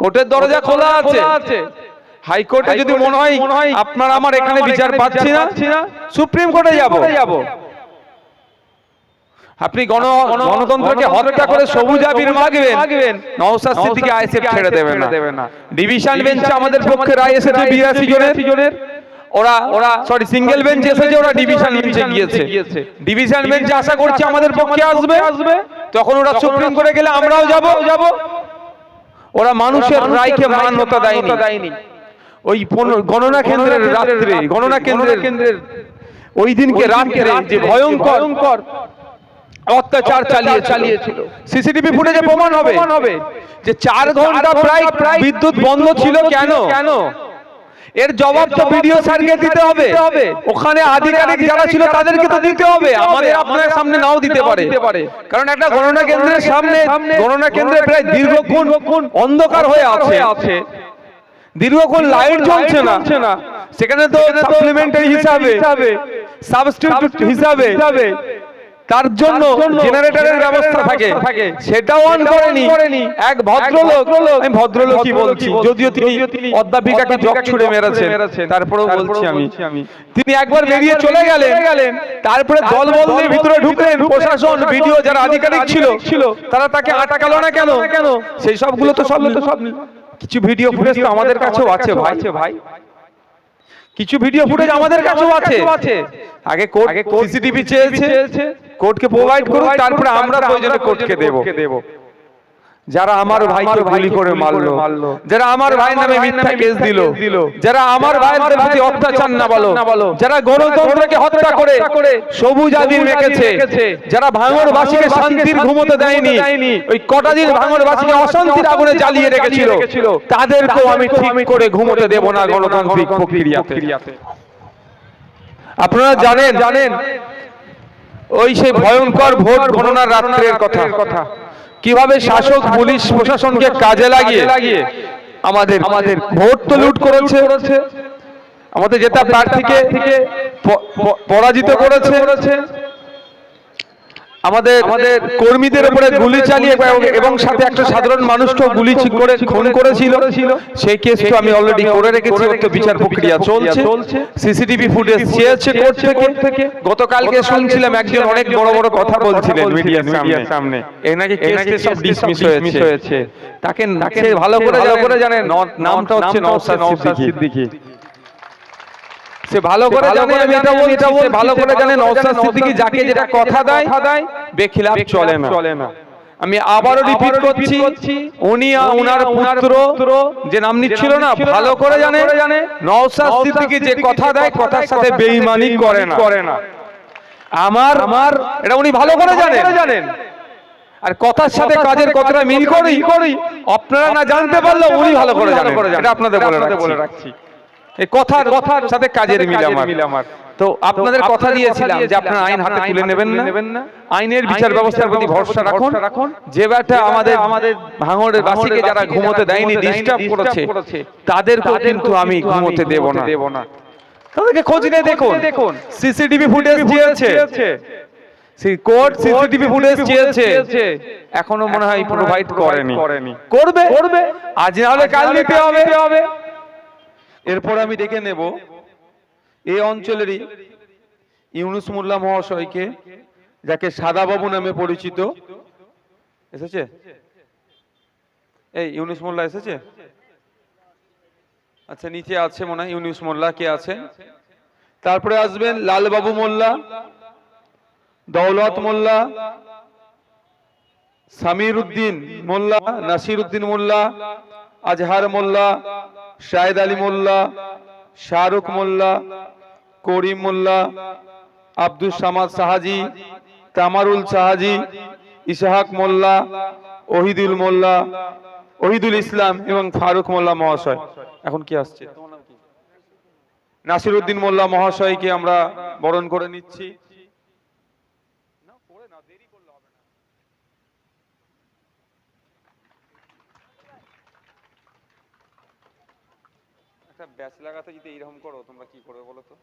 কোর্টের দরজা খোলা আছে। হাইকোর্টে যদি মনে হয় আপনার আমার এখানে বিচার পাচ্ছি না সুপ্রিম কোর্টে যাব। আপনি গণ গণতন্ত্রকে হত্যা করে সবুজ আবির মাগবেন। নওশাদ সিদ্দিকী আইএসএফ ছেড়ে দেবে না। ডিভিশন বেঞ্চে আমাদের পক্ষে রায় এসেছে বিরাশি জনের। জনের। ওরা ওরা সরি সিঙ্গেল বেঞ্চ এসেছে ওরা ডিভিশন বেঞ্চে গিয়েছে। ডিভিশন বেঞ্চে আশা করছি আমাদের পক্ষে আসবে। আসবে। তখন ওরা সুপ্রিম কোর্টে গেলে আমরাও যাব। যাব। ওরা মানুষের রায়কে মান্যতা দেয়নি। ওই গণনা কেন্দ্রের রাত্রে গণনা কেন্দ্রের কেন্দ্রের ওই দিনকে রাত্রে যে ভয়ঙ্কর অত্যাচার চালিয়ে চালিয়েছিল। সিসিটিভি ফুটেজে প্রমাণ হবে হবে। যে চার ঘণ্টা প্রায় প্রায় বিদ্যুৎ বন্ধ ছিল কেন? কেন? এর জবাব তো ভিডিও স্যারকে দিতে হবে। ওখানে আধিকারিক যারা ছিল তাদেরকে তো দিতে হবে। আমাদের আপনার সামনে নাও দিতে পারে। কারণ একটা গণনা কেন্দ্রের সামনে গণনা কেন্দ্রে প্রায় দীর্ঘক্ষণ অন্ধকার হয়ে আছে। আছে। দীর্ঘক্ষণ লাইট জ্বলছে না। সেখানে তো সাপ্লিমেন্টারি হিসাবে সাবস্টিটিউট হিসাবে। তার জন্য জেনারেটরের ব্যবস্থা থাকে। সেটাও অন করেনি। এক ভদ্রলোক আমি ভদ্রলোকই বলছি যদিও তিনি অধ্যাপিকাকে জগ ছুড়ে মেরেছেন। তারপরেও বলছি আমি। তিনি একবার বেরিয়ে চলে গেলেন। তারপরে দল বলদের ভিতরে ঢুকলেন। প্রশাসন ভিডিও যারা আধিকারিক ছিল তারা তাকে আটকালো না কেন? কেন? সেই সবগুলো তো সব তো সব কিছু ভিডিও ফুটেজ তো আমাদের কাছেও আছে ভাই। ভাই। কিছু ভিডিও ফুটেজ আমাদের কাছেও আছে। আগে কোর্ট আগে সিসিটিভি চেয়েছে কোর্টকে প্রোভাইড করুক তারপরে আমরা প্রয়োজনে কোর্টকে দেব। যারা আমার ভাইকে গুলি করে মারলো যারা আমার ভাই নামে মিথ্যা কেস দিল যারা আমার ভাইয়ের প্রতি অত্যাচার না বলো যারা গণতন্ত্রকে হত্যা করে সবুজ আবির মেখেছে যারা ভাঙড়বাসীকে শান্তির ঘুমোতে দেয়নি ওই কটা দিন ভাঙড়বাসীকে অশান্তির আগুনে জ্বালিয়ে রেখেছিল তাদেরকেও আমি ঠিক করে ঘুমোতে দেব না গণতান্ত্রিক প্রক্রিয়াতে। আপনারা জানেন জানেন ওই সেই ভয়ঙ্কর ভোট গণনার রাত্রের কথা। কথা। কীভাবে শাসক পুলিশ প্রশাসনকে কাজে লাগিয়ে লাগিয়ে আমাদের আমাদের ভোট তো লুট করেছে। আমাদের যেটা প্রার্থীকে পরাজিত করেছে। আমাদের আমাদের কর্মীদের উপরে গুলি চালিয়ে এবং- সাথে একটা সাধারণ মানুষকেও গুলি করে খুন করেছিল। সেই কেসটা আমি অলরেডি করে রেখেছি তো বিচার প্রক্রিয়া চলছে। সিসিটিভি ফুটেজ চেয়েছে কোর্ট থেকে। গতকালকে শুনছিলাম একজন অনেক বড় বড় কথা বলছিলেন মিডিয়ার সামনে। এই নাকি কেস সব ডিসমিস হয়েছে। তাকে তাকে ভালো করে ভালো করে জানেন। নামটা হচ্ছে নওশাদ সিদ্দিকী। সে ভালো করে জানে আমি এটা বলছি সে ভালো করে জানে নওশাদ সিদ্দিকী যাকে যেটা কথা দেয় বেখিলাফ চলে না। চলে না। আমি আবারও রিপিট করছি উনি ওনার পুত্র যে নাম নিচ্ছিল না ভালো করে জানে নওশাদ সিদ্দিকী যে কথা দেয় কথার সাথে বেঈমানি করে না করে না। আমার আমার এটা উনি ভালো করে জানেন। জানেন। আর কথার সাথে কাজের কতটা মিল করি করি। আপনারা না জানতে পারলেও উনি ভালো করে জানেন। এটা আপনাদের বলে রাখছি। এই কথার কথার সাথে কাজের মিল আমার। তো আপনাদের কথা দিয়েছিলাম যে আপনারা আইন হাতে তুলে নেবেন না। আইনের বিচার ব্যবস্থার প্রতি ভরসা রাখুন। যে ব্যাটা আমাদের আমাদের ভাঙড়ের বাসীকে যারা ঘুমোতে দেয়নি ডিস্টার্ব করেছে তাদেরকেও কিন্তু আমি ঘুমোতে দেব না। দেব না। তাদেরকে খোঁজ নিয়ে দেখুন। দেখুন। সিসিটিভি ফুটেজ দিয়েছে। কোর্ট সিসিটিভি ফুটেজ চেয়েছে এখনও মনে হয় প্রোভাইড করেনি। করবে? করবে। আজ না হলে কাল নিতে হবে। এরপর আমি ডেকে নেব এই অঞ্চলেরই ইউনুস মোল্লা মহাশয়কে, যাকে সাদা বাবু নামে পরিচিত। এসেছে? এই ইউনুস মোল্লা এসেছে? আচ্ছা নিচে আছে মনে হয় ইউনুস মোল্লা, কে আছে তারপরে আসবেন লালবাবু মোল্লা, দৌলত মোল্লা সামির উদ্দিন মোল্লা নাসির উদ্দিন মোল্লা, আজহার মোল্লা শাহেদ আলী মোল্লা, শাহরুখ মোল্লা, করিম মোল্লা আব্দুল সামাদ সাহাজি, তামারুল সাহাজি, ইসাহাক মোল্লা, ওহিদুল মোল্লা, ওহিদুল ইসলাম এবং ফারুক মোল্লা মহাশয়। এখন কি আসছে? নাসির উদ্দিন মোল্লা মহাশয়কে আমরা বরণ করে নিচ্ছি। ব্যাচ লাগাতে যদি এইরকম করো, তোমরা কি করবে বলো তো?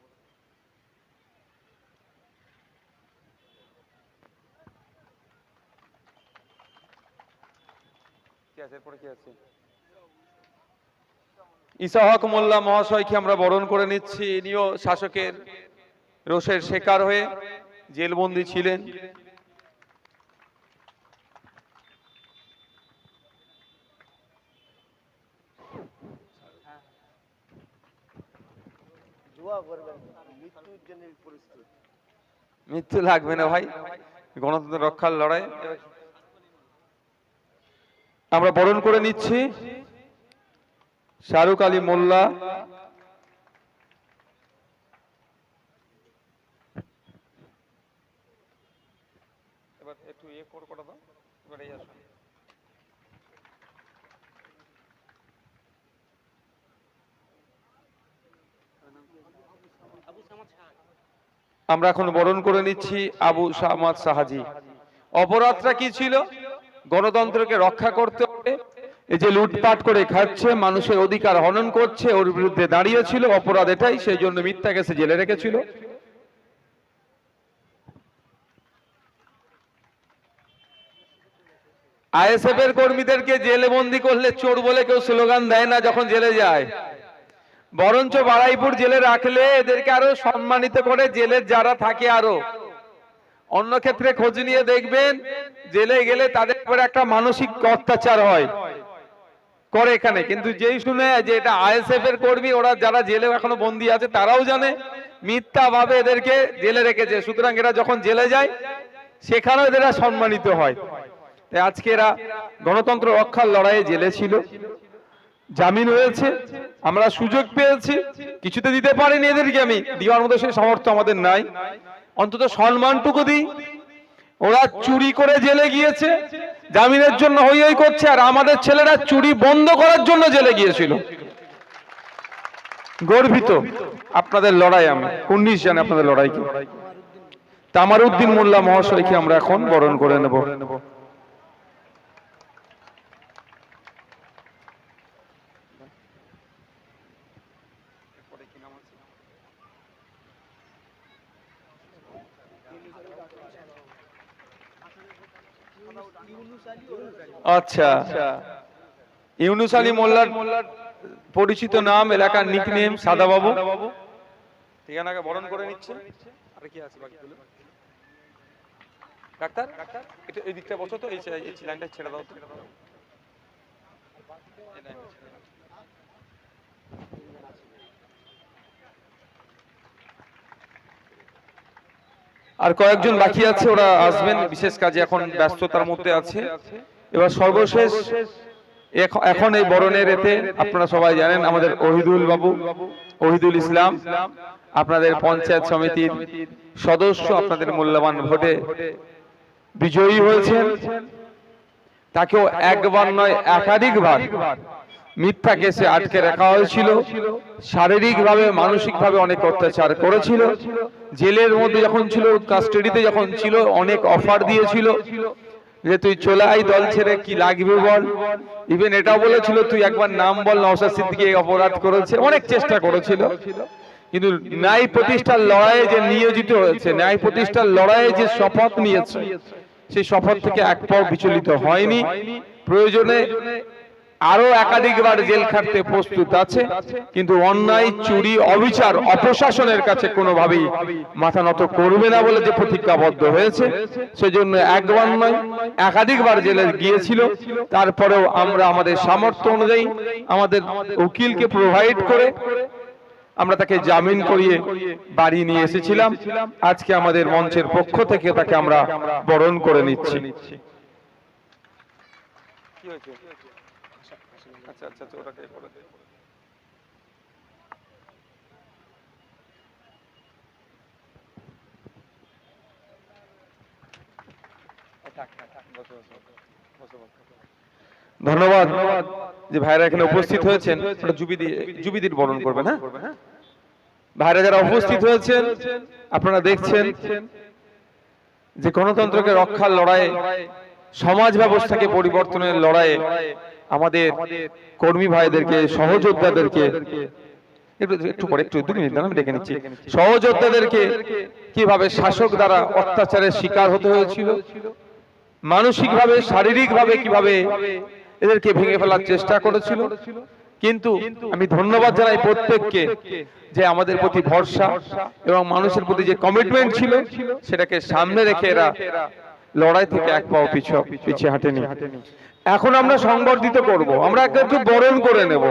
মোল্লা মহাশয়কে আমরা বরণ করে নিচ্ছি। ইনিও শাসকের রোষের শিকার হয়ে জেলবন্দি ছিলেন। দোয়া করবেন। মৃত্যুর জন্য প্রস্তুত। মৃত্যু লাগবে না ভাই। গণতন্ত্র রক্ষার লড়াই। আমরা বরণ করে নিচ্ছি। শাহরুখ আলী মোল্লা। এবার একটু ইয়ে করে করে দাও। এবার এই আসুন। আমরা এখন বরণ করে নিচ্ছি আবু সামাদ সাহাজি। অপরাধটা কি ছিল? গণতন্ত্রকে রক্ষা করতে হবে। এই যে লুটপাট করে খাচ্ছে, মানুষের অধিকার হনন করছে, ওর বিরুদ্ধে দাঁড়িয়েছিল, অপরাধ এটাই, সেই জন্য মিথ্যা কেসে জেলে রেখেছিল। আইএসএফ এর কর্মীদেরকে জেলে বন্দি করলে চোর বলে কেউ স্লোগান দেয় না যখন জেলে যায়। বরঞ্চ বারাইপুর জেলে রাখলে এদেরকে আরও সম্মানিত করে জেলের যারা থাকে আরও। অন্য ক্ষেত্রে খোঁজ নিয়ে দেখবেন, জেলে গেলে তাদের উপরে একটা মানসিক অত্যাচার হয়। করে এখানে। কিন্তু যেই শুনে যে এটা আইএসএফ এর কর্মী, ওরা যারা জেলে এখনও বন্দি আছে, তারাও জানে মিথ্যা ভাবে এদেরকে জেলে রেখেছে। সুতরাং এরা যখন জেলে যায়, সেখানেও এরা সম্মানিত হয়। আজকে এরা গণতন্ত্র রক্ষার লড়াইয়ে জেলে ছিল। জামিন হয়েছে, আমরা সুযোগ পেয়েছি, কিছুতে দিতে পারিনি এদেরকে আমি, দেওয়ার মতো সেই সামর্থ্য আমাদের নাই। অন্তত সম্মানটুকু দিই। ওরা চুরি করে জেলে গিয়েছে, জামিনের জন্য হই হই করছে, আর আমাদের ছেলেরা চুরি বন্ধ করার জন্য জেলে গিয়েছিল। গর্বিত, আপনাদের লড়াই আমি, উনিশ জানে আপনাদের লড়াই কি। তামার উদ্দিন মোল্লা মহাশয়কে আমরা এখন বরণ করে নেব। আচ্ছা। ইউনুস আলী মোল্লার পরিচিত নাম, এলাকার নিকনেম সাদা বাবু ঠিকানাকে বরণ করে নিচ্ছে। আর কি আছে বাকিগুলো? ডাক্তার এই দিকটা বসো তো, এই লাইনটা ছেড়ে দাও তো এই লাইনটা ছেড়ে দাও। আর কয়েকজন বাকি আছে, ওরা আসবেন, বিশেষ কাজে এখন ব্যস্ততার মধ্যে আছে। এবার সর্বশেষ, এখ- এখন এই বরণের এতে আপনারা সবাই জানেন আমাদের ওহিদুল বাবু ওহিদুল ইসলাম, আপনাদের পঞ্চায়েত সমিতির সদস্য, আপনাদের মূল্যবান ভোটে বিজয়ী হয়েছেন। তাকেও একবার নয়, একাধিকবার মিথ্যা কেসে আটকে রাখা হয়েছিল। শারীরিকভাবে, মানসিকভাবে অনেক অত্যাচার করেছিল। জেলের মধ্যে যখন ছিল, কাস্টাডিতে যখন ছিল, অনেক অফার দিয়েছিল যে তুই চলে আই দল ছেড়ে, কি লাগবে বল? ইভেন এটা বলেছিল, তুই একবার নাম বল, নওশাদ সিদ্দিকী অপরাধ করেছে। অনেক চেষ্টা করেছিল। কিন্তু ন্যায় প্রতিষ্ঠার লড়াইয়ে যে নিয়োজিত হয়েছে, ন্যায় প্রতিষ্ঠার লড়াইয়ে যে শপথ নিয়েছে, সেই শপথ থেকে এক পাও বিচলিত হয়নি। প্রয়োজনে আরও একাধিকবার জেল খাটতে প্রস্তুত আছে, কিন্তু অন্যায়, চুরি, অবিচার অপশাসনের কাছে কোনোভাবেই মাথা নত করবে না বলে যে প্রতিজ্ঞাবদ্ধ হয়েছে, সেজন্য একবার নয়, একাধিকবার জেলে গিয়েছিল। তারপরেও আমরা আমাদের সামর্থ্য অনুযায়ী, আমাদের উকিলকে প্রোভাইড করে আমরা তাকে জামিন করিয়ে বাড়ি নিয়ে এসেছিলাম। আজকে আমাদের মঞ্চের পক্ষ থেকে তাকে আমরা বরণ করে নিচ্ছি। কি হয়েছে? আচ্ছা আচ্ছা আচ্ছা, ওটাকে করে দে। ধন্যবাদ। যে ভাইরা এখানে উপস্থিত হয়েছেন ওটা জুবিদি জুবিদির বরণ করবেন হ্যাঁ? ভাইরা যারা উপস্থিত হয়েছেন আপনারা দেখছেন যে গণতন্ত্রকে রক্ষার লড়াইয়ে সমাজ ব্যবস্থাকে পরিবর্তনের লড়াইয়ে আমাদের কর্মী ভাইদেরকে, সহযোদ্ধাদেরকে, একটু পরে, একটু দু মিনিট আমি ডেকে নিচ্ছি। সহযোদ্ধাদেরকে কীভাবে শাসক দ্বারা অত্যাচারের শিকার হতে হয়েছিল? মানসিকভাবে, শারীরিকভাবে কীভাবে এদেরকে ভেঙে ফেলার চেষ্টা করেছিল? কিন্তু আমি ধন্যবাদ জানাই প্রত্যেককে যে আমাদের প্রতি ভরসা এবং মানুষের প্রতি যে কমিটমেন্ট ছিল, সেটাকে সামনে রেখে এরা লড়াই থেকে এক পাও পিছু, পিছিয়ে হাঁটেনি। এখন আমরা সংবর্ধিত করব। আমরা একটু বরণ করে নেব।